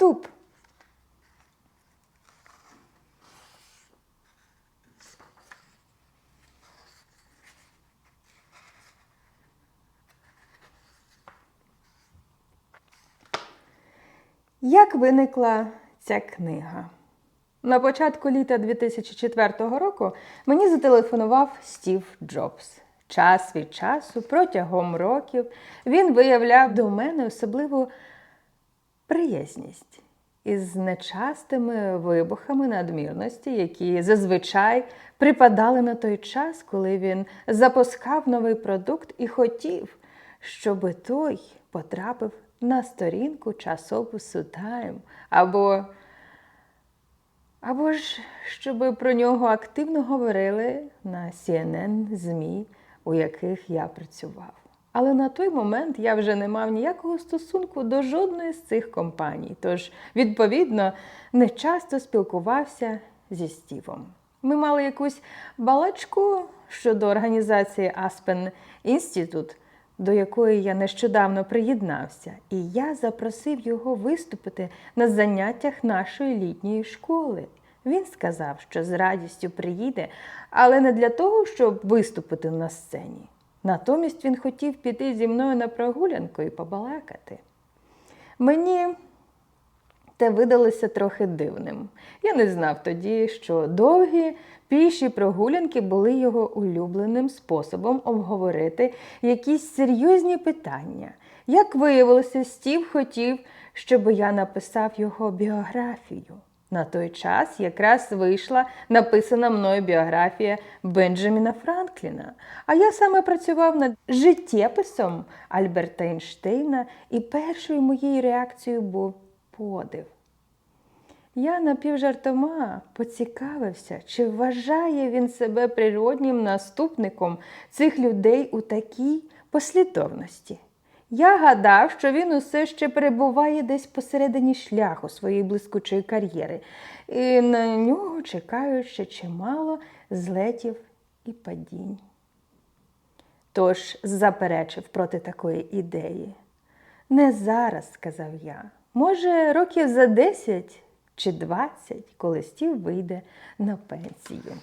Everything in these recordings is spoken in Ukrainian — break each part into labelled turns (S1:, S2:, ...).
S1: Вступ. Як виникла ця книга? На початку літа 2004 року мені зателефонував Стів Джобс. Час від часу, протягом років, він виявляв до мене особливу приязність із нечастими вибухами надмірності, які зазвичай припадали на той час, коли він запускав новий продукт і хотів, щоб той потрапив на сторінку часопису Time або або ж щоб про нього активно говорили на CNN, ЗМІ, у яких я працював. Але на той момент я вже не мав ніякого стосунку до жодної з цих компаній, тож, відповідно, не часто спілкувався зі Стівом. Ми мали якусь балачку щодо організації Aspen Institute, до якої я нещодавно приєднався, і я запросив його виступити на заняттях нашої літньої школи. Він сказав, що з радістю приїде, але не для того, щоб виступити на сцені. Натомість він хотів піти зі мною на прогулянку і побалакати. Мені те видалося трохи дивним. Я не знав тоді, що довгі піші прогулянки були його улюбленим способом обговорити якісь серйозні питання. Як виявилося, Стів хотів, щоб я написав його біографію. На той час якраз вийшла написана мною біографія Бенджаміна Франкліна. А я саме працював над життєписом Альберта Ейнштейна, і першою моєю реакцією був подив. Я напівжартома поцікавився, чи вважає він себе природнім наступником цих людей у такій послідовності. Я гадав, що він усе ще перебуває десь посередині шляху своєї блискучої кар'єри, і на нього чекають ще чимало злетів і падінь. Тож заперечив проти такої ідеї. Не зараз, сказав я. Може, років за 10 чи 20, коли Стів вийде на пенсію.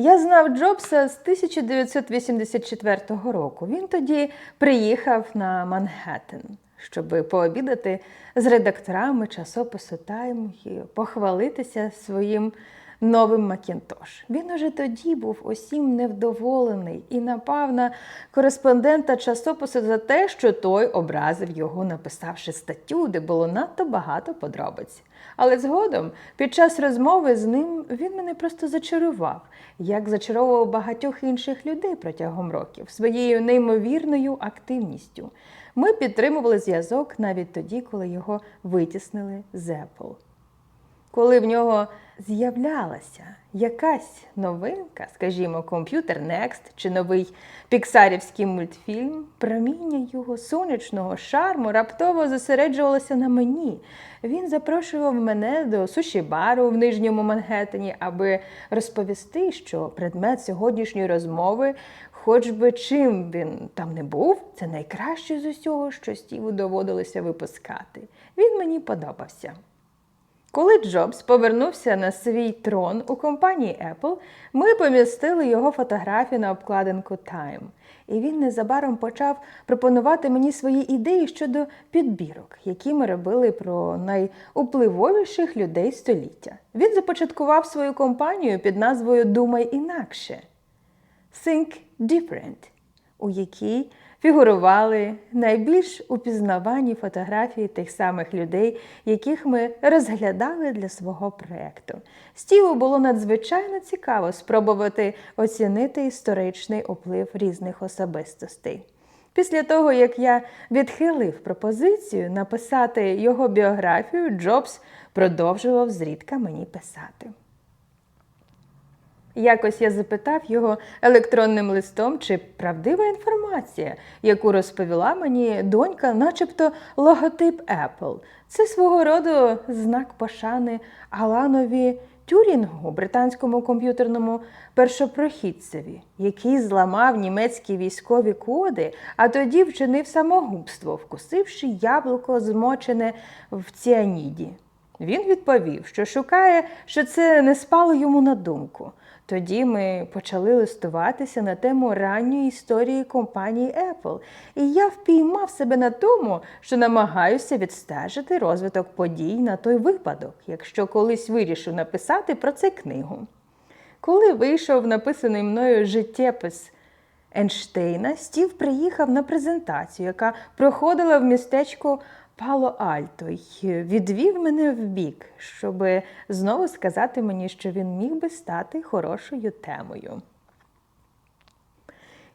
S1: Я знав Джобса з 1984 року. Він тоді приїхав на Манхеттен, щоб пообідати з редакторами часопису Тайм і похвалитися своїм новим Макінтош. Він уже тоді був усім невдоволений і напав на кореспондента часопису за те, що той образив його, написавши статтю, де було надто багато подробиць. Але згодом, під час розмови з ним, він мене просто зачарував, як зачаровував багатьох інших людей протягом років своєю неймовірною активністю. Ми підтримували зв'язок навіть тоді, коли його витіснили з Apple. Коли в нього з'являлася якась новинка, скажімо, комп'ютер Next чи новий піксарівський мультфільм, проміння його сонячного шарму раптово зосереджувалося на мені. Він запрошував мене до суші-бару в Нижньому Мангеттені, аби розповісти, що предмет сьогоднішньої розмови, хоч би чим він там не був, це найкраще з усього, що Стіву доводилося випускати. Він мені подобався. Коли Джобс повернувся на свій трон у компанії Apple, ми помістили його фотографію на обкладинку Time. І він незабаром почав пропонувати мені свої ідеї щодо підбірок, які ми робили про найупливовіших людей століття. Він започаткував свою компанію під назвою Думай інакше Think Different, у якій фігурували найбільш упізнавані фотографії тих самих людей, яких ми розглядали для свого проєкту. Стіву було надзвичайно цікаво спробувати оцінити історичний уплив різних особистостей. Після того, як я відхилив пропозицію написати його біографію, Джобс продовжував зрідка мені писати. Якось я запитав його електронним листом, чи правдива інформація, яку розповіла мені донька, начебто логотип Apple. Це свого роду знак пошани Аланові Тюрінгу, британському комп'ютерному першопрохідцеві, який зламав німецькі військові коди, а тоді вчинив самогубство, вкусивши яблуко, змочене в ціаніді. Він відповів, що шукає, що це не спало йому на думку. Тоді ми почали листуватися на тему ранньої історії компанії Apple, і я впіймав себе на тому, що намагаюся відстежити розвиток подій на той випадок, якщо колись вирішив написати про це книгу. Коли вийшов написаний мною життєпис Ейнштейна, Стів приїхав на презентацію, яка проходила в містечку Пало-Альто й відвів мене в бік, щоб знову сказати мені, що він міг би стати хорошою темою.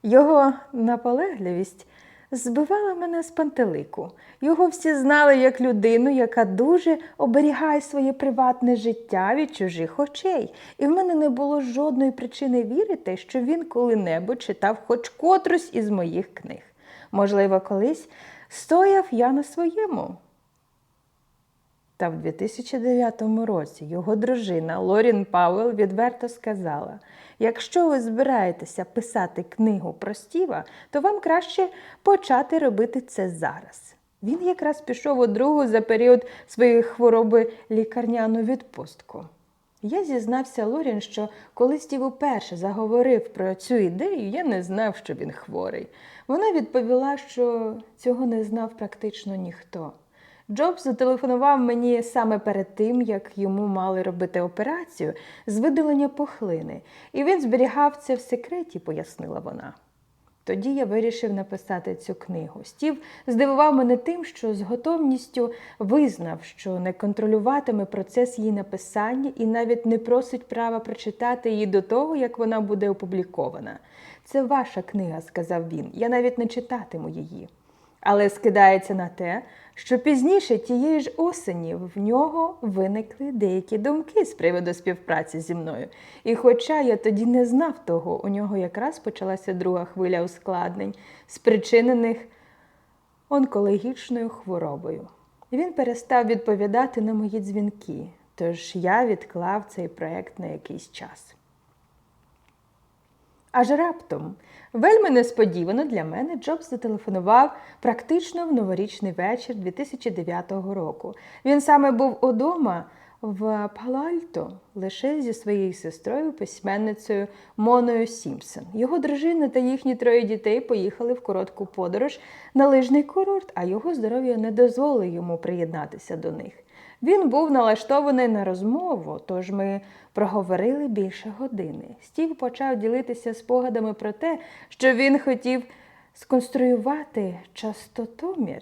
S1: Його наполегливість збивала мене з пантелику. Його всі знали як людину, яка дуже оберігає своє приватне життя від чужих очей. І в мене не було жодної причини вірити, що він коли-небудь читав хоч котрусь із моїх книг. Можливо, колись стояв я на своєму. Та в 2009 році його дружина Лорін Пауел відверто сказала: якщо ви збираєтеся писати книгу про Стіва, то вам краще почати робити це зараз. Він якраз пішов у другу за період своєї хвороби лікарняну відпустку. Я зізнався Лорін, що коли Стів уперше заговорив про цю ідею, я не знав, що він хворий. Вона відповіла, що цього не знав практично ніхто. Джобс зателефонував мені саме перед тим, як йому мали робити операцію з видалення пухлини, і він зберігав це в секреті, пояснила вона. Тоді я вирішив написати цю книгу. Стів здивував мене тим, що з готовністю визнав, що не контролюватиме процес її написання і навіть не просить права прочитати її до того, як вона буде опублікована. Це ваша книга, сказав він. Я навіть не читатиму її. Але скидається на те, що пізніше тієї ж осені в нього виникли деякі думки з приводу співпраці зі мною. І хоча я тоді не знав того, у нього якраз почалася друга хвиля ускладнень, спричинених онкологічною хворобою. Він перестав відповідати на мої дзвінки, тож я відклав цей проект на якийсь час. Аж раптом, вельми несподівано для мене, Джобс зателефонував практично в новорічний вечір 2009 року. Він саме був удома в Палальто лише зі своєю сестрою, письменницею Моною Сімпсон. Його дружина та їхні троє дітей поїхали в коротку подорож на лижний курорт, а його здоров'я не дозволило йому приєднатися до них. Він був налаштований на розмову, тож ми проговорили більше години. Стів почав ділитися спогадами про те, що він хотів сконструювати частотомір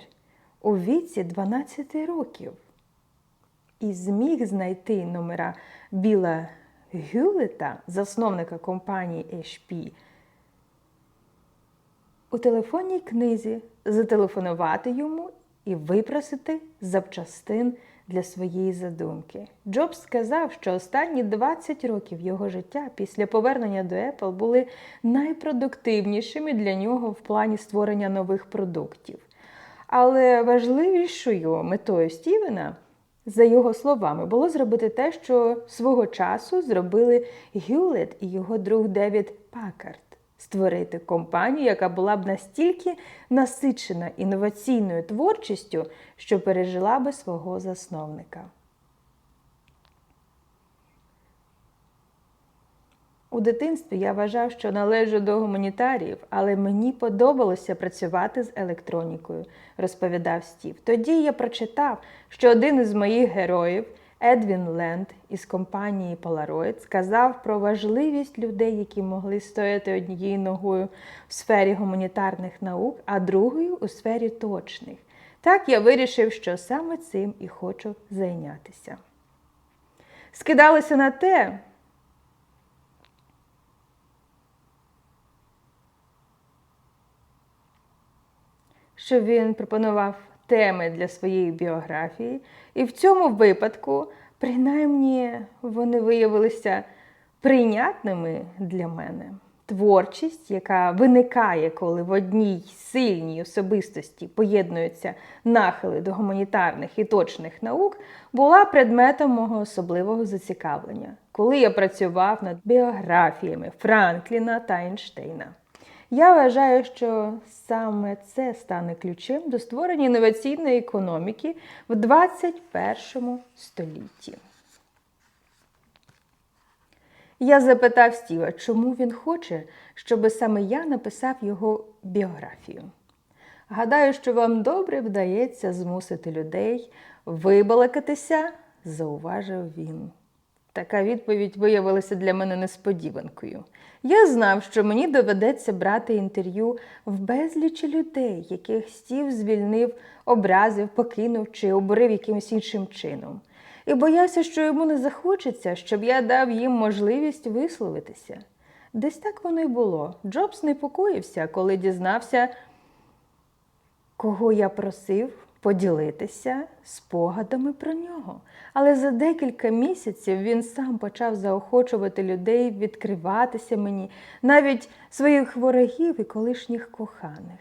S1: у віці 12 років і зміг знайти номера Біла Гюлета, засновника компанії HP, у телефонній книзі, зателефонувати йому і випросити запчастин для своєї задумки. Джобс сказав, що останні 20 років його життя після повернення до Apple були найпродуктивнішими для нього в плані створення нових продуктів. Але важливішою метою Стівена, за його словами, було зробити те, що свого часу зробили Гюлет і його друг Девід Паккард створити компанію, яка була б настільки насичена інноваційною творчістю, що пережила би свого засновника. У дитинстві я вважав, що належу до гуманітаріїв, але мені подобалося працювати з електронікою, розповідав Стів. Тоді я прочитав, що один із моїх героїв Едвін Ленд із компанії Polaroid сказав про важливість людей, які могли стояти однією ногою в сфері гуманітарних наук, а другою у сфері точних. Так я вирішив, що саме цим і хочу зайнятися. Скидалося на те, що він пропонував теми для своєї біографії, і в цьому випадку, принаймні, вони виявилися прийнятними для мене. творчість, яка виникає, коли в одній сильній особистості поєднуються нахили до гуманітарних і точних наук, була предметом мого особливого зацікавлення, коли я працював над біографіями Франкліна та Ейнштейна. Я вважаю, що саме це стане ключем до створення інноваційної економіки в 21 столітті. Я запитав Стіва, чому він хоче, щоб саме я написав його біографію. Гадаю, що вам добре вдається змусити людей вибалакатися, зауважив він. Така відповідь виявилася для мене несподіванкою. Я знав, що мені доведеться брати інтерв'ю в безлічі людей, яких Стів звільнив, образив, покинув чи обурив якимось іншим чином. І боявся, що йому не захочеться, щоб я дав їм можливість висловитися. Десь так воно й було. Джобс непокоївся, коли дізнався, кого я просив поділитися спогадами про нього. Але за декілька місяців він сам почав заохочувати людей відкриватися мені, навіть своїх ворогів і колишніх коханих.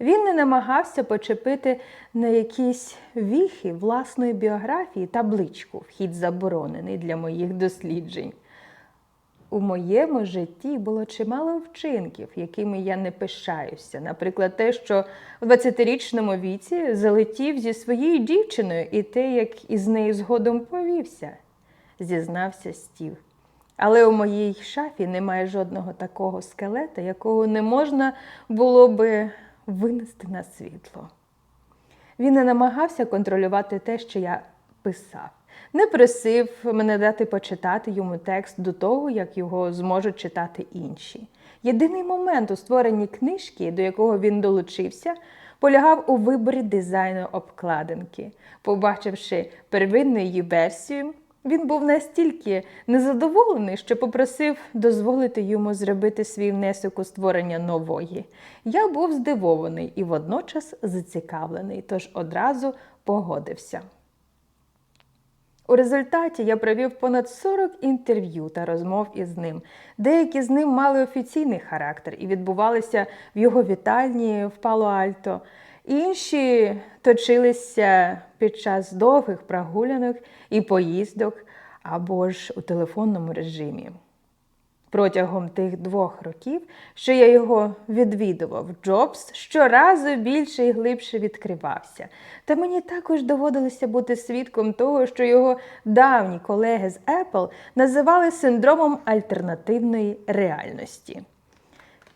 S1: Він не намагався почепити на якісь віхи власної біографії табличку Вхід заборонений для моїх досліджень. У моєму житті було чимало вчинків, якими я не пишаюся. Наприклад, те, що в 20-річному віці залетів зі своєю дівчиною і те, як із нею згодом повівся, зізнався Стів. Але у моїй шафі немає жодного такого скелета, якого не можна було би винести на світло. Він не намагався контролювати те, що я писав, не просив мене дати почитати йому текст до того, як його зможуть читати інші. Єдиний момент у створенні книжки, до якого він долучився, полягав у виборі дизайну обкладинки. Побачивши первинну її версію, він був настільки незадоволений, що попросив дозволити йому зробити свій внесок у створення нової. Я був здивований і водночас зацікавлений, тож одразу погодився. У результаті я провів понад 40 інтерв'ю та розмов із ним. Деякі з ним мали офіційний характер і відбувалися в його вітальні в Пало-Альто. Інші точилися під час довгих прогулянок і поїздок або ж у телефонному режимі. Протягом тих двох років, що я його відвідував, Джобс щоразу більше і глибше відкривався. Та мені також доводилося бути свідком того, що його давні колеги з Apple називали синдромом альтернативної реальності.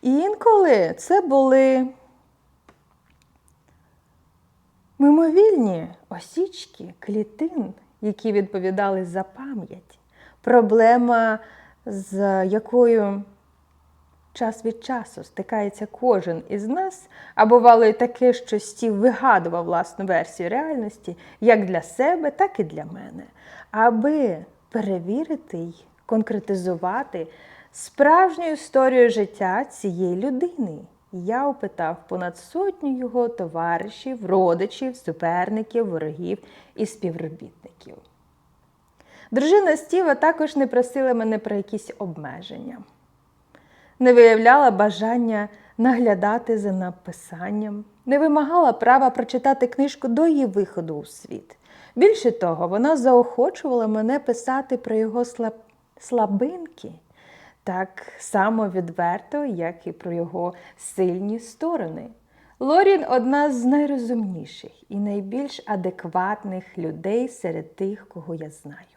S1: Інколи це були мимовільні осічки клітин, які відповідали за пам'ять. Проблема з якою час від часу стикається кожен із нас, а бувало й таке, що Стів вигадував власну версію реальності як для себе, так і для мене, аби перевірити й конкретизувати справжню історію життя цієї людини. Я опитав понад сотню його товаришів, родичів, суперників, ворогів і співробітників. Дружина Стіва також не просила мене про якісь обмеження, не виявляла бажання наглядати за написанням, не вимагала права прочитати книжку до її виходу у світ. Більше того, вона заохочувала мене писати про його слаб... слабинки так само відверто, як і про його сильні сторони. Лорін одна з найрозумніших і найбільш адекватних людей серед тих, кого я знаю.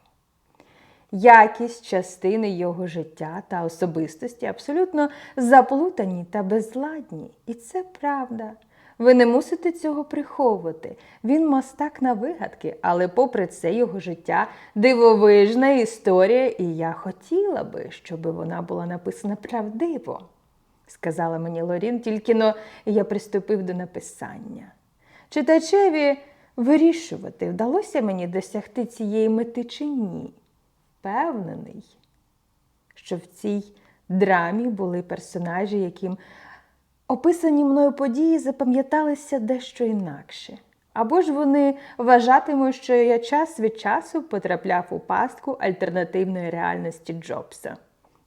S1: Якість частини його життя та особистості абсолютно заплутані та безладні. І це правда. Ви не мусите цього приховувати. Він мастак на вигадки, але, попри це, його життя дивовижна історія, і я хотіла би, щоб вона була написана правдиво, сказала мені Лорін, тільки но я приступив до написання. Читачеві вирішувати, вдалося мені досягти цієї мети чи ні. Впевнений, що в цій драмі були персонажі, яким описані мною події запам'яталися дещо інакше. Або ж вони вважатимуть, що я час від часу потрапляв у пастку альтернативної реальності Джобса.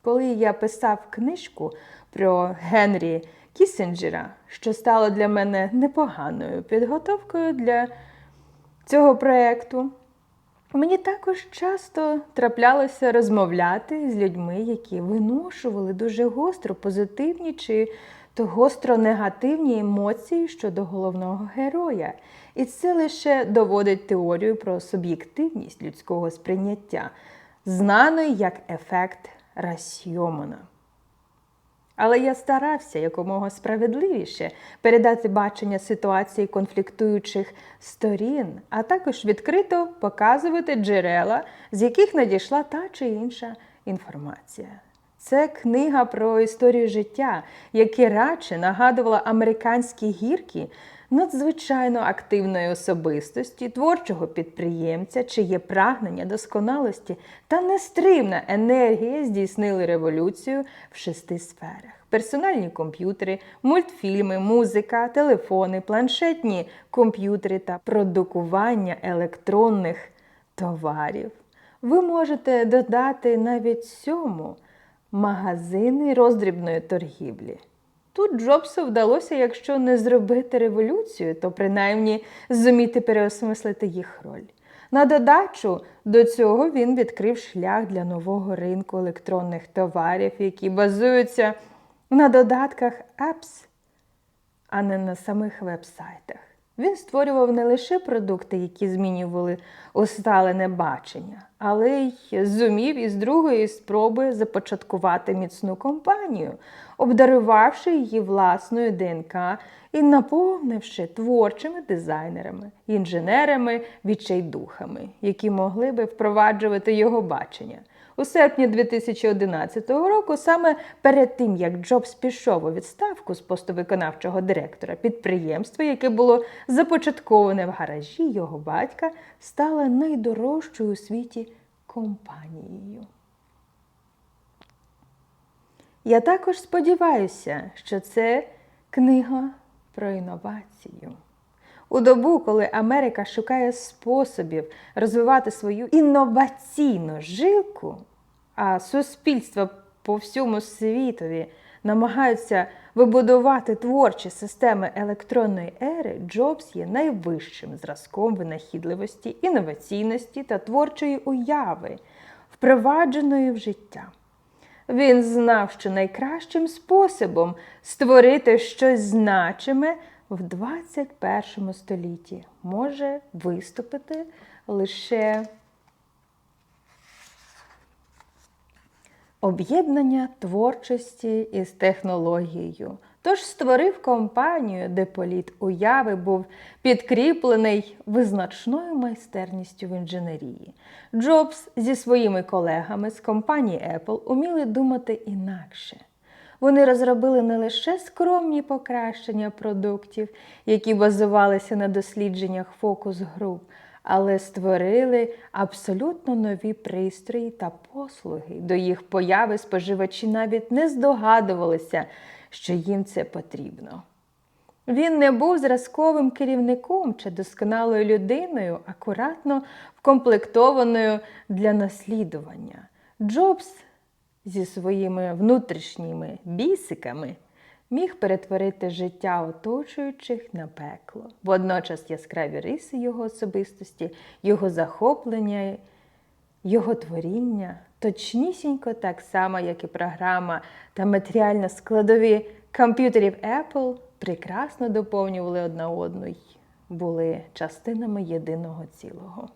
S1: Коли я писав книжку про Генрі Кісінджера, що стало для мене непоганою підготовкою для цього проєкту, мені також часто траплялося розмовляти з людьми, які виношували дуже гостро позитивні чи то гостро негативні емоції щодо головного героя. І це лише доводить теорію про суб'єктивність людського сприйняття, знаної як ефект Расьйомана. Але я старався якомога справедливіше передати бачення ситуації конфліктуючих сторін, а також відкрито показувати джерела, з яких надійшла та чи інша інформація. Це книга про історію життя, яке радше нагадувала американські гірки надзвичайно активної особистості, творчого підприємця, чиє прагнення досконалості та нестримна енергія здійснили революцію в шести сферах. Персональні комп'ютери, мультфільми, музика, телефони, планшетні комп'ютери та продукування електронних товарів. Ви можете додати навіть сьому магазини роздрібної торгівлі. Тут Джобсу вдалося, якщо не зробити революцію, то принаймні зуміти переосмислити їх роль. На додачу до цього він відкрив шлях для нового ринку електронних товарів, які базуються на додатках Apps, а не на самих вебсайтах. Він створював не лише продукти, які змінювали усталене бачення, але й зумів із другої спроби започаткувати міцну компанію, обдарувавши її власною ДНК і наповнивши творчими дизайнерами, інженерами, відчайдухами, які могли би впроваджувати його бачення. У серпні 2011 року, саме перед тим, як Джобс пішов у відставку з посту виконавчого директора, підприємство, яке було започатковане в гаражі його батька, стало найдорожчою у світі компанією. Я також сподіваюся, що це книга про інновацію. У добу, коли Америка шукає способів розвивати свою інноваційну жилку, а суспільства по всьому світові намагаються вибудувати творчі системи електронної ери, Джобс є найвищим зразком винахідливості, інноваційності та творчої уяви, впровадженої в життя. Він знав, що найкращим способом створити щось значиме в 21 столітті може виступити лише об'єднання творчості із технологією. Тож створив компанію, де політ уяви був підкріплений визначною майстерністю в інженерії. Джобс зі своїми колегами з компанії Apple уміли думати інакше. Вони розробили не лише скромні покращення продуктів, які базувалися на дослідженнях фокус груп, але створили абсолютно нові пристрої та послуги. До їх появи споживачі навіть не здогадувалися, що їм це потрібно. Він не був зразковим керівником чи досконалою людиною, акуратно вкомплектованою для наслідування. Джобс зі своїми внутрішніми бісиками міг перетворити життя оточуючих на пекло. Водночас яскраві риси його особистості, його захоплення, його творіння, точнісінько так само, як і програма та матеріально складові комп'ютерів Apple, прекрасно доповнювали одна одну й були частинами єдиного цілого.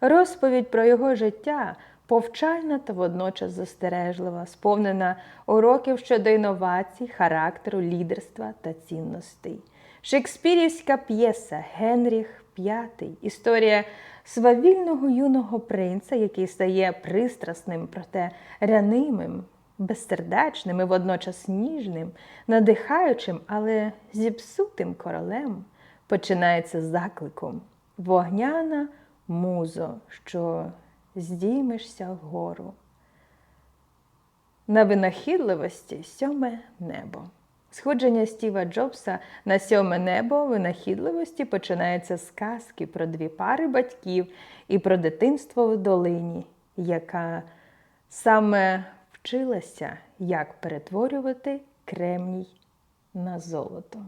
S1: Розповідь про його життя повчальна та водночас застережлива, сповнена уроків щодо інновацій, характеру, лідерства та цінностей. Шекспірівська п'єса Генріх V історія свавільного юного принца, який стає пристрасним, проте ранимим, безсердечним і водночас ніжним, надихаючим, але зіпсутим королем, починається закликом Вогняна музо, що здіймешся вгору. На винахідливості сьоме небо. Сходження Стіва Джобса на сьоме небо винахідливості починається з казки про дві пари батьків і про дитинство в долині, яка саме вчилася, як перетворювати кремній на золото.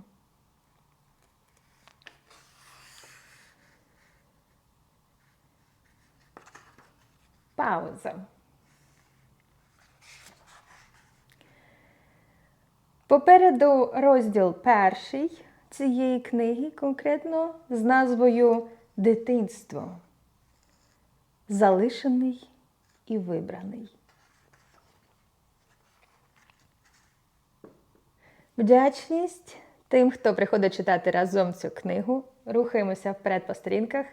S1: Пауза. Попереду розділ перший цієї книги, конкретно з назвою Дитинство. Залишений і вибраний. Вдячність тим, хто приходить читати разом цю книгу. Рухаємося вперед по сторінках.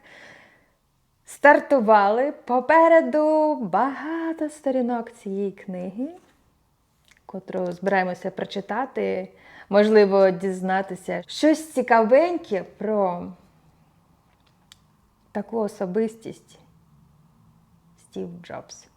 S1: Стартували попереду багато сторінок цієї книги, котру збираємося прочитати, можливо, дізнатися щось цікавеньке про таку особистість Стів Джобс.